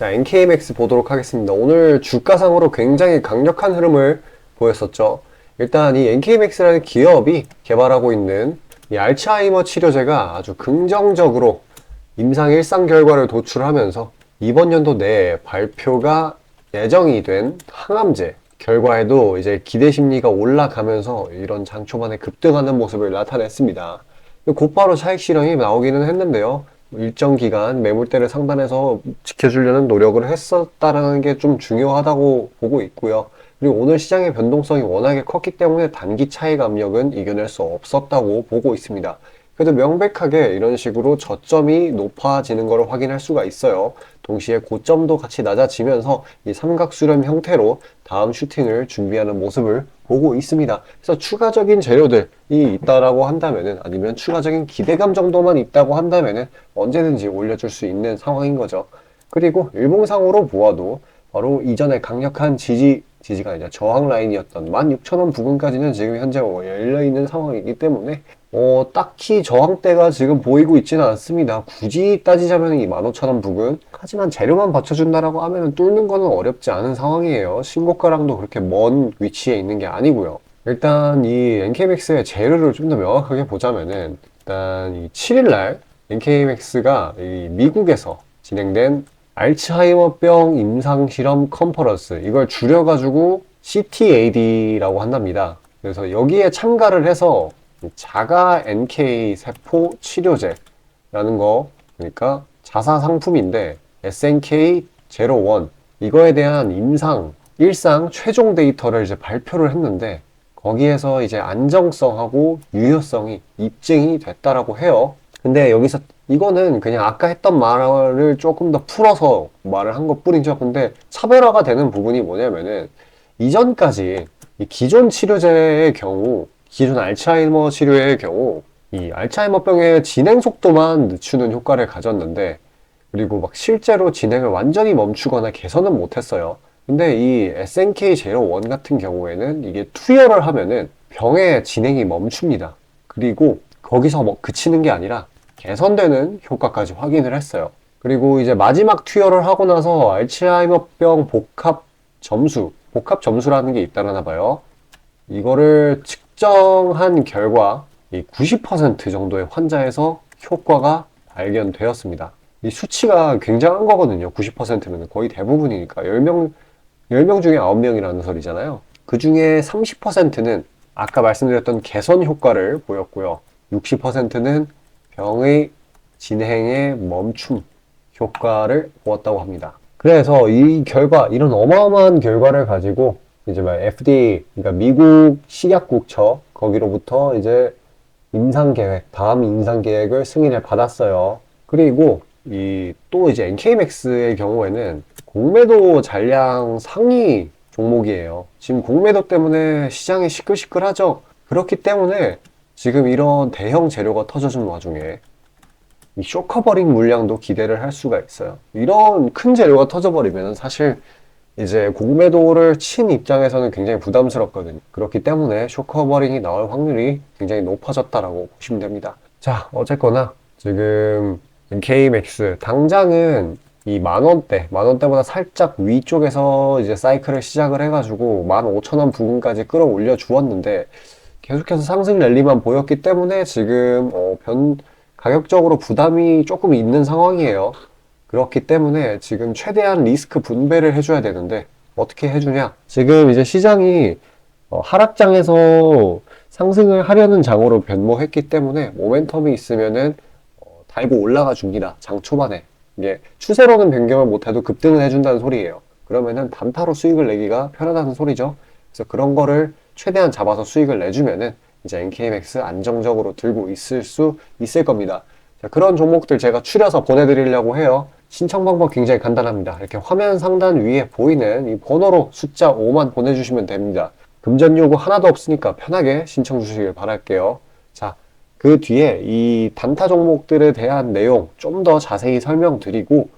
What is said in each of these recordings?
자, NKMX 보도록 하겠습니다. 오늘 주가상으로 굉장히 강력한 흐름을 보였었죠. 일단 이 NKMX라는 기업이 개발하고 있는 이 알츠하이머 치료제가 아주 긍정적으로 임상 일상 결과를 도출하면서 이번 연도 내에 발표가 예정이 된 항암제 결과에도 이제 기대 심리가 올라가면서 이런 장초반에 급등하는 모습을 나타냈습니다. 곧바로 차익 실현이 나오기는 했는데요. 일정 기간 매물대를 상단에서 지켜주려는 노력을 했었다라는 게 좀 중요하다고 보고 있고요. 그리고 오늘 시장의 변동성이 워낙에 컸기 때문에 단기 차익 압력은 이겨낼 수 없었다고 보고 있습니다. 그래도 명백하게 이런 식으로 저점이 높아지는 것을 확인할 수가 있어요. 동시에 고점도 같이 낮아지면서 이 삼각수렴 형태로 다음 슈팅을 준비하는 모습을 보고 있습니다. 그래서 추가적인 재료들이 있다라고 한다면은 아니면 추가적인 기대감 정도만 있다고 한다면은 언제든지 올려줄 수 있는 상황인 거죠. 그리고 일봉상으로 보아도 바로 이전에 강력한 지지 지지가 아니라 저항 라인이었던 16,000원 부근까지는 지금 현재 뭐 열려 있는 상황이기 때문에 어, 딱히 저항대가 지금 보이고 있지는 않습니다. 굳이 따지자면 이 15,000원 부근. 하지만 재료만 받쳐준다라고 하면 뚫는 거는 어렵지 않은 상황이에요. 신고가랑도 그렇게 먼 위치에 있는 게 아니고요. 일단 이 NKMX의 재료를 좀 더 명확하게 보자면은 일단 이 7일날 NKMX가 이 미국에서 진행된 알츠하이머병 임상실험 컨퍼런스 이걸 줄여가지고 CTAD라고 한답니다. 그래서 여기에 참가를 해서 자가 NK 세포 치료제라는 거 그러니까 자사 상품인데 SNK01 이거에 대한 임상 일상 최종 데이터를 이제 발표를 했는데 거기에서 이제 안정성하고 유효성이 입증이 됐다라고 해요. 근데 여기서 이거는 그냥 아까 했던 말을 조금 더 풀어서 말을 한 것 뿐이죠. 근데 차별화가 되는 부분이 뭐냐면은 이전까지 이 기존 치료제의 경우 기존 알츠하이머 치료의 경우 이 알츠하이머병의 진행 속도만 늦추는 효과를 가졌는데 그리고 막 실제로 진행을 완전히 멈추거나 개선은 못했어요. 근데 이 SNK01 같은 경우에는 이게 투여를 하면은 병의 진행이 멈춥니다. 그리고 거기서 뭐 그치는 게 아니라 개선되는 효과까지 확인을 했어요. 그리고 이제 마지막 투여를 하고 나서 알츠하이머병 복합 점수, 복합 점수라는 게 있다나 봐요. 이거를 측정한 결과 이90% 정도의 환자에서 효과가 발견되었습니다. 이 수치가 굉장한 거거든요. 90%면 거의 대부분이니까 10명 10명 중에 9명이라는 소리잖아요. 그 중에 30%는 아까 말씀드렸던 개선 효과를 보였고요. 60%는 병의 진행의 멈춤 효과를 보았다고 합니다. 그래서 이 결과, 이런 어마어마한 결과를 가지고 이제 막 FDA, 그러니까 미국 식약국처 거기로부터 이제 임상 계획, 다음 임상 계획을 승인을 받았어요. 그리고 이 또 이제 NKMX의 경우에는 공매도 잔량 상위 종목이에요. 지금 공매도 때문에 시장이 시끌시끌하죠. 그렇기 때문에 지금 이런 대형 재료가 터져준 와중에 이 쇼커버링 물량도 기대를 할 수가 있어요. 이런 큰 재료가 터져버리면 사실 이제 공매도를 친 입장에서는 굉장히 부담스럽거든요. 그렇기 때문에 쇼커버링이 나올 확률이 굉장히 높아졌다라고 보시면 됩니다. 자, 어쨌거나 지금 KMX 당장은 이 만원대, 만원대보다 살짝 위쪽에서 이제 사이클을 시작을 해가지고 15,000원 부근까지 끌어올려 주었는데 계속해서 상승 랠리만 보였기 때문에 지금 어, 변 가격적으로 부담이 조금 있는 상황이에요. 그렇기 때문에 지금 최대한 리스크 분배를 해줘야 되는데 어떻게 해주냐? 지금 이제 시장이 어, 하락장에서 상승을 하려는 장으로 변모했기 때문에 모멘텀이 있으면은 어, 달고 올라가 줍니다. 장 초반에 이게 추세로는 변경을 못해도 급등을 해준다는 소리예요. 그러면은 단타로 수익을 내기가 편하다는 소리죠. 그래서 그런 거를 최대한 잡아서 수익을 내주면은 이제 NKMX 안정적으로 들고 있을 수 있을 겁니다. 자, 그런 종목들 제가 추려서 보내드리려고 해요. 신청 방법 굉장히 간단합니다. 이렇게 화면 상단 위에 보이는 이 번호로 숫자 5만 보내주시면 됩니다. 금전 요구 하나도 없으니까 편하게 신청 주시길 바랄게요. 자, 그 뒤에 이 단타 종목들에 대한 내용 좀 더 자세히 설명드리고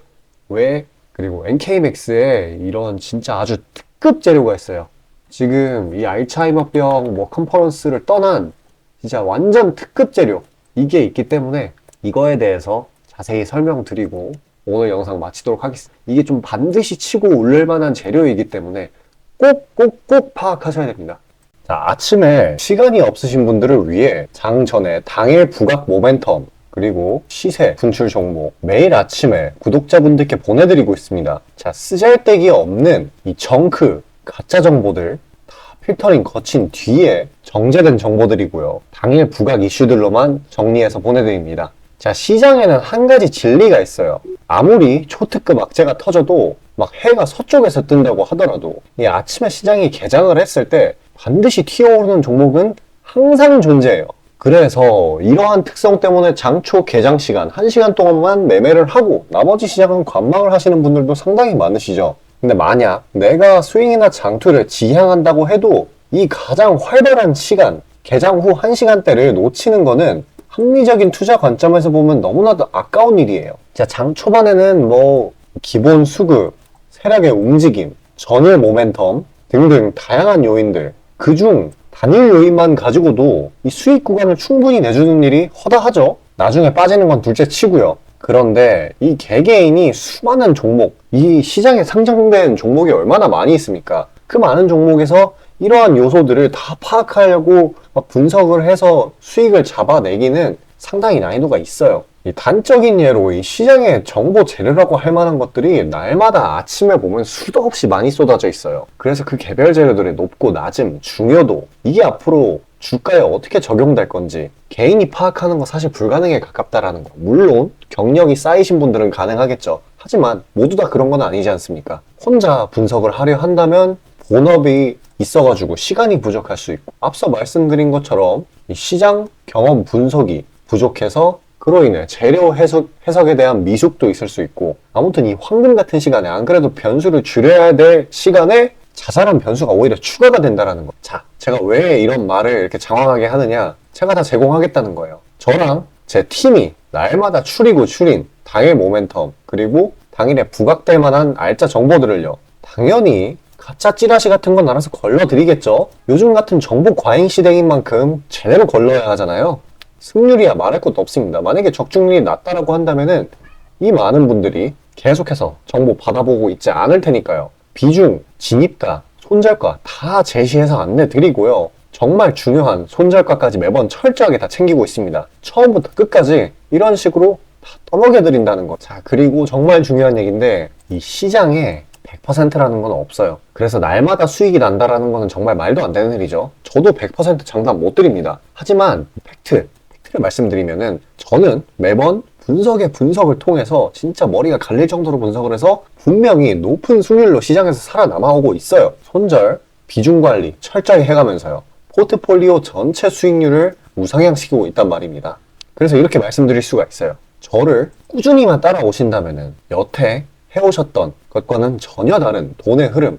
왜 그리고 NKMX에 이런 진짜 아주 특급 재료가 있어요. 지금 이 알츠하이머병 뭐 컨퍼런스를 떠난 진짜 완전 특급 재료 이게 있기 때문에 이거에 대해서 자세히 설명드리고 오늘 영상 마치도록 하겠습니다. 이게 좀 반드시 치고 올릴 만한 재료이기 때문에 꼭 꼭 꼭 파악하셔야 됩니다. 자, 아침에 시간이 없으신 분들을 위해 장 전에 당일 부각 모멘텀 그리고 시세, 분출 종목 매일 아침에 구독자분들께 보내드리고 있습니다. 자, 쓰잘데기 없는 이 정크, 가짜 정보들 다 필터링 거친 뒤에 정제된 정보들이고요. 당일 부각 이슈들로만 정리해서 보내드립니다. 자, 시장에는 한 가지 진리가 있어요. 아무리 초특급 악재가 터져도 막 해가 서쪽에서 뜬다고 하더라도 이 아침에 시장이 개장을 했을 때 반드시 튀어오르는 종목은 항상 존재해요. 그래서 이러한 특성 때문에 장초 개장 시간 1시간 동안만 매매를 하고 나머지 시장은 관망을 하시는 분들도 상당히 많으시죠. 근데 만약 내가 스윙이나 장투를 지향한다고 해도 이 가장 활발한 시간, 개장 후 1시간대를 놓치는 거는 합리적인 투자 관점에서 보면 너무나도 아까운 일이에요. 자, 장 초반에는 뭐 기본 수급, 세력의 움직임, 전일 모멘텀 등등 다양한 요인들 그중 단일 요인만 가지고도 이 수익 구간을 충분히 내주는 일이 허다하죠. 나중에 빠지는 건 둘째 치고요. 그런데 이 개개인이 수많은 종목, 이 시장에 상장된 종목이 얼마나 많이 있습니까? 그 많은 종목에서 이러한 요소들을 다 파악하려고 막 분석을 해서 수익을 잡아내기는 상당히 난이도가 있어요. 이 단적인 예로 이 시장의 정보 재료라고 할 만한 것들이 날마다 아침에 보면 수도 없이 많이 쏟아져 있어요. 그래서 그 개별 재료들의 높고 낮음, 중요도 이게 앞으로 주가에 어떻게 적용될 건지 개인이 파악하는 거 사실 불가능에 가깝다라는 거. 물론 경력이 쌓이신 분들은 가능하겠죠. 하지만 모두 다 그런 건 아니지 않습니까? 혼자 분석을 하려 한다면 본업이 있어가지고 시간이 부족할 수 있고 앞서 말씀드린 것처럼 이 시장 경험 분석이 부족해서 그로 인해 재료 해석, 해석에 대한 미숙도 있을 수 있고 아무튼 이 황금 같은 시간에 안 그래도 변수를 줄여야 될 시간에 자잘한 변수가 오히려 추가가 된다라는 거. 자, 제가 왜 이런 말을 이렇게 장황하게 하느냐? 제가 다 제공하겠다는 거예요. 저랑 제 팀이 날마다 추리고 추린 당일 모멘텀 그리고 당일에 부각될 만한 알짜 정보들을요. 당연히 가짜 찌라시 같은 건 알아서 걸러드리겠죠. 요즘 같은 정보 과잉 시대인 만큼 제대로 걸러야 하잖아요. 승률이야 말할 것도 없습니다. 만약에 적중률이 낮다라고 한다면은 이 많은 분들이 계속해서 정보 받아보고 있지 않을 테니까요. 비중, 진입가, 손절가 다 제시해서 안내 드리고요. 정말 중요한 손절가까지 매번 철저하게 다 챙기고 있습니다. 처음부터 끝까지 이런 식으로 다 떠먹여 드린다는 거. 자, 그리고 정말 중요한 얘기인데 이 시장에 100%라는 건 없어요. 그래서 날마다 수익이 난다라는 거는 정말 말도 안 되는 일이죠. 저도 100% 장담 못 드립니다. 하지만 팩트, 팩트를 말씀드리면은 저는 매번 분석의 분석을 통해서 진짜 머리가 갈릴 정도로 분석을 해서 분명히 높은 수익률로 시장에서 살아남아오고 있어요. 손절, 비중 관리 철저히 해가면서요. 포트폴리오 전체 수익률을 우상향시키고 있단 말입니다. 그래서 이렇게 말씀드릴 수가 있어요. 저를 꾸준히만 따라오신다면은 여태 해오셨던 것과는 전혀 다른 돈의 흐름,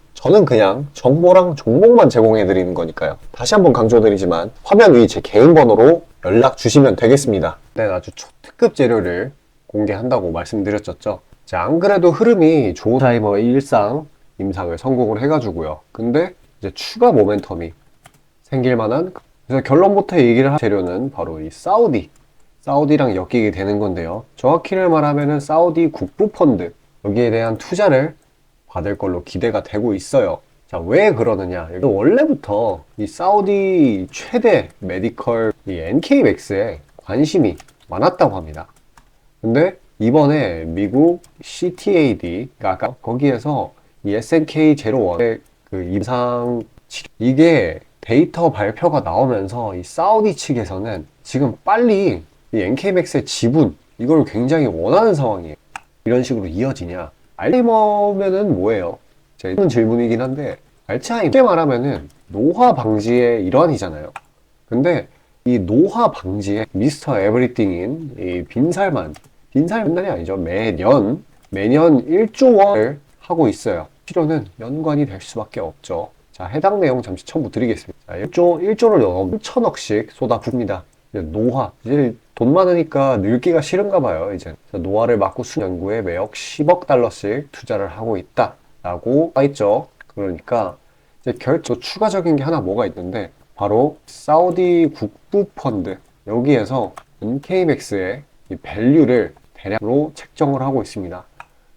저는 그냥 정보랑 종목만 제공해 드리는 거니까요. 다시 한번 강조드리지만 화면 위 제 개인 번호로 연락 주시면 되겠습니다. 네, 아주 초특급 재료를 공개한다고 말씀드렸었죠. 자, 안 그래도 흐름이 좋은 타이머의 일상 임상을 성공을 해가지고요. 근데 이제 추가 모멘텀이 생길 만한 그래서 결론부터 얘기를 할 재료는 바로 이 사우디 사우디랑 엮이게 되는 건데요. 정확히를 말하면은 사우디 국부 펀드 여기에 대한 투자를 받을 걸로 기대가 되고 있어요. 자, 왜 그러느냐? 원래부터 이 사우디 최대 메디컬 이 NK맥스에 관심이 많았다고 합니다. 근데 이번에 미국 CTAD가 아까 거기에서 이 SNK01의 그 임상 이게 데이터 발표가 나오면서 이 사우디 측에서는 지금 빨리 이 NK맥스의 지분 이걸 굉장히 원하는 상황이에요. 이런 식으로 이어지냐? 알츠하이머면은 뭐예요? 제가 질문이긴 한데 알츠하이머 쉽게 말하면은 노화 방지의 일환이잖아요. 근데 이 노화 방지에 미스터 에브리띵인 이 빈살만 빈살 맨날이 아니죠. 매년 매년 1조 원을 하고 있어요. 치료는 연관이 될 수밖에 없죠. 자, 해당 내용 잠시 첨부 드리겠습니다. 자, 1조, 1조를 넘어 천억씩 쏟아붓니다. 이제 노화. 이제 돈 많으니까 늙기가 싫은가 봐요, 이제. 노화를 막고 수 연구에 매억 10억 달러씩 투자를 하고 있다. 라고 써있죠. 그러니까 이제 결정 추가적인 게 하나 뭐가 있는데 바로 사우디 국부 펀드 여기에서 NK맥스의 이 밸류를 대략으로 책정을 하고 있습니다.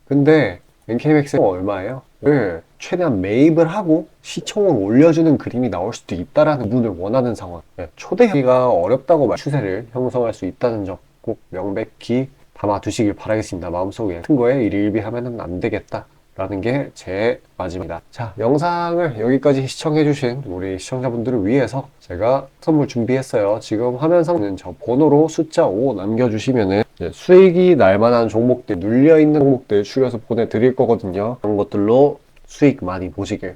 근데 NK맥스가 얼마예요? 를 최대한 매입을 하고 시총을 올려주는 그림이 나올 수도 있다라는 부분을 원하는 상황. 네, 초대하기가 어렵다고 말 추세를 형성할 수 있다는 점 꼭 명백히 담아두시길 바라겠습니다. 마음속에 큰 거에 일일비하면 안 되겠다. 라는 게 제 마지막입니다. 자, 영상을 여기까지 시청해주신 우리 시청자분들을 위해서 제가 선물 준비했어요. 지금 화면상은 저 번호로 숫자 5 남겨주시면은 수익이 날 만한 종목들, 눌려있는 종목들 추려서 보내드릴 거거든요. 그런 것들로 수익 많이 보시길